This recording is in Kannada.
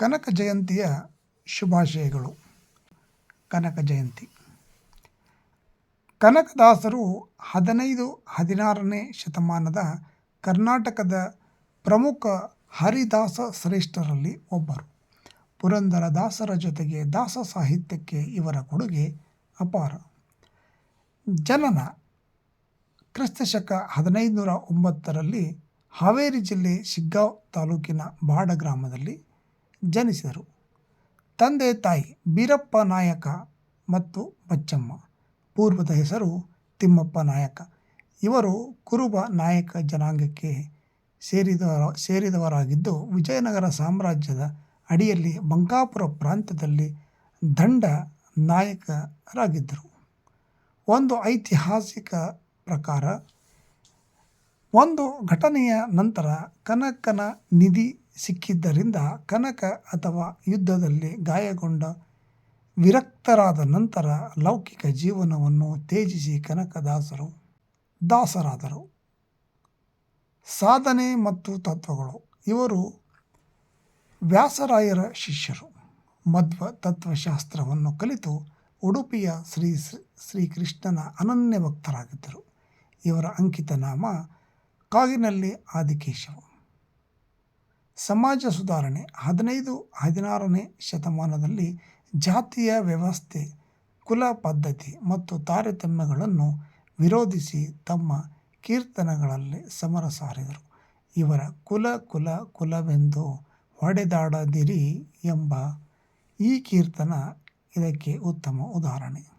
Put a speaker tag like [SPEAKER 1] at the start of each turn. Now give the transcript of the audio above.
[SPEAKER 1] ಕನಕ ಜಯಂತಿಯ ಶುಭಾಶಯಗಳು. ಕನಕ ಜಯಂತಿ. ಕನಕದಾಸರು ಹದಿನೈದು, ಹದಿನಾರನೇ ಶತಮಾನದ ಕರ್ನಾಟಕದ ಪ್ರಮುಖ ಹರಿದಾಸ ಶ್ರೇಷ್ಠರಲ್ಲಿ ಒಬ್ಬರು. ಪುರಂದರದಾಸರ ಜೊತೆಗೆ ದಾಸ ಸಾಹಿತ್ಯಕ್ಕೆ ಇವರ ಕೊಡುಗೆ ಅಪಾರ. ಜನನ ಕ್ರಿಸ್ತಶಕ ಹದಿನೈದುನೂರ ಒಂಬತ್ತರಲ್ಲಿ ಹಾವೇರಿ ಜಿಲ್ಲೆ ಶಿಗ್ಗಾಂವ್ ತಾಲೂಕಿನ ಬಾಡ ಗ್ರಾಮದಲ್ಲಿ ಜನಿಸಿದರು. ತಂದೆ ತಾಯಿ ಬೀರಪ್ಪ ನಾಯಕ ಮತ್ತು ಬಚ್ಚಮ್ಮ. ಪೂರ್ವದ ಹೆಸರು ತಿಮ್ಮಪ್ಪ ನಾಯಕ. ಇವರು ಕುರುಬ ನಾಯಕ ಜನಾಂಗಕ್ಕೆ ಸೇರಿದವರ, ಸೇರಿದವರಾಗಿದ್ದು ವಿಜಯನಗರ ಸಾಮ್ರಾಜ್ಯದ ಅಡಿಯಲ್ಲಿ ಬಂಕಾಪುರ ಪ್ರಾಂತ್ಯದಲ್ಲಿ ದಂಡ ನಾಯಕರಾಗಿದ್ದರು. ಒಂದು ಐತಿಹಾಸಿಕ ಪ್ರಕಾರ, ಒಂದು ಘಟನೆಯ ನಂತರ ಕನಕನ ನಿಧಿ ಸಿಕ್ಕಿದ್ದರಿಂದ ಕನಕ ಅಥವಾ ಯುದ್ಧದಲ್ಲಿ ಗಾಯಗೊಂಡ ವಿರಕ್ತರಾದ ನಂತರ ಲೌಕಿಕ ಜೀವನವನ್ನು ತ್ಯಜಿಸಿ ಕನಕದಾಸರು ದಾಸರಾದರು. ಸಾಧನೆ ಮತ್ತು ತತ್ವಗಳು. ಇವರು ವ್ಯಾಸರಾಯರ ಶಿಷ್ಯರು. ಮಧ್ವ ತತ್ವಶಾಸ್ತ್ರವನ್ನು ಕಲಿತು ಉಡುಪಿಯ ಶ್ರೀ ಶ್ರೀಕೃಷ್ಣನ ಅನನ್ಯ ಭಕ್ತರಾಗಿದ್ದರು. ಇವರ ಅಂಕಿತ ನಾಮ ಕಾಗಿನಲ್ಲಿ ಆದಿಕೇಶವ ಸಮಾಜ ಸುಧಾರಣೆ ಹದಿನೈದು, ಹದಿನಾರನೇ ಶತಮಾನದಲ್ಲಿ ಜಾತಿಯ ವ್ಯವಸ್ಥೆ, ಕುಲ ಪದ್ಧತಿ ಮತ್ತು ತಾರತಮ್ಯಗಳನ್ನು ವಿರೋಧಿಸಿ ತಮ್ಮ ಕೀರ್ತನಗಳಲ್ಲಿ ಸಮರ ಸಾರಿದರು. ಇವರ ಕುಲ ಕುಲ, ಕುಲವೆಂದು ಹೊಡೆದಾಡದಿರಿ ಎಂಬ ಈ ಕೀರ್ತನ ಇದಕ್ಕೆ ಉತ್ತಮ ಉದಾಹರಣೆ.